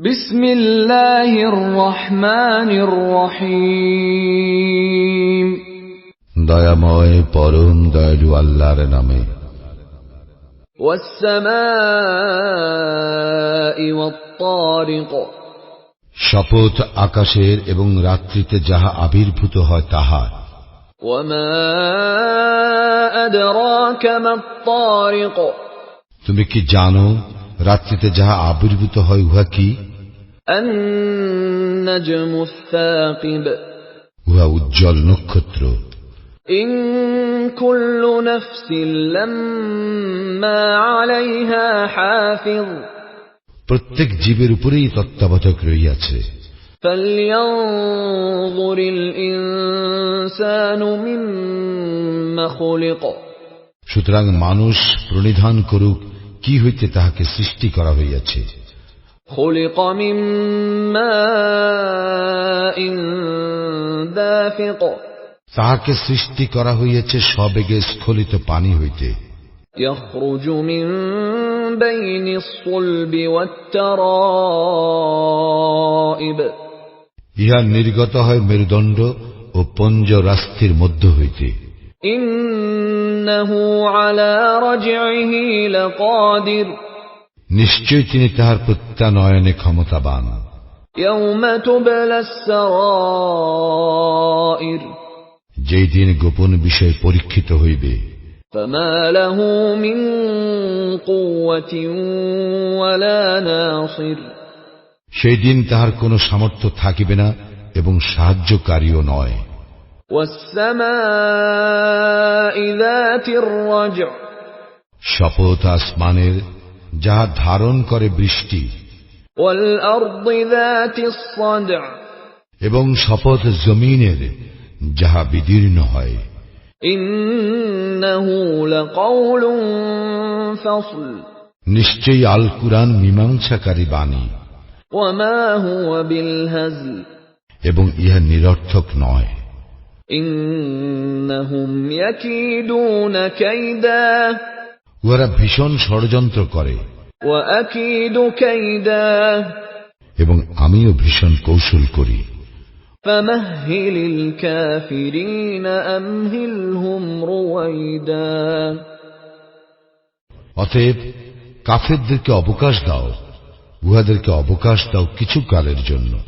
بسم الله الرحمن الرحيم দয়াময় পরম দয়ালু আল্লাহর নামে والسماء والطارق শপথ আকাশের এবং রাত্রিতে যাহা আবির্ভূত হয় তাহার وما أدراك ما الطارق তুমি কি জানো রাত্রিতে যাহা আবির্ভূত হয় উহা কি النجم الثاقب উহা উজ্জ্বল নক্ষত্র। প্রত্যেক জীবের উপরেই তত্ত্বাবধক রইয়াছে সুতরাং মানুষ প্রণিধান করুক কি হইতে তাহাকে সৃষ্টি করা হইয়াছে। خلق من ماء دافق তাহাকে সৃষ্টি করা হইয়াছে সবেগে স্খলিত পানি হইতে يخرج من بين الصلب والترائب ইহা নির্গত হয় মেরুদণ্ড ও পঞ্জরাস্থির মধ্য হইতে إنه على رجعه لقادر নিশ্চয় তিনি তাহার প্রত্যানয়নে ক্ষমতাবান। যেই দিন গোপন বিষয় পরীক্ষিত হইবে। সেই দিন তাহার কোনো সামর্থ্য থাকিবে না এবং সাহায্যকারীও নয়। শপথ আসমানের যাহা ধারণ করে বৃষ্টি। এবং শপথ জমিনের যাহা বিদীর্ণ হয়। নিশ্চয়ই আল কুরআন মীমাংসাকারী বাণী। এবং ইহা নিরর্থক নয়। ওরা ভীষণ ষড়যন্ত্র করে। এবং আমিও ভীষণ কৌশল করি। অতএব কাফেরদেরকে অবকাশ দাও উহাদেরকে অবকাশ দাও কিছু কালের জন্য।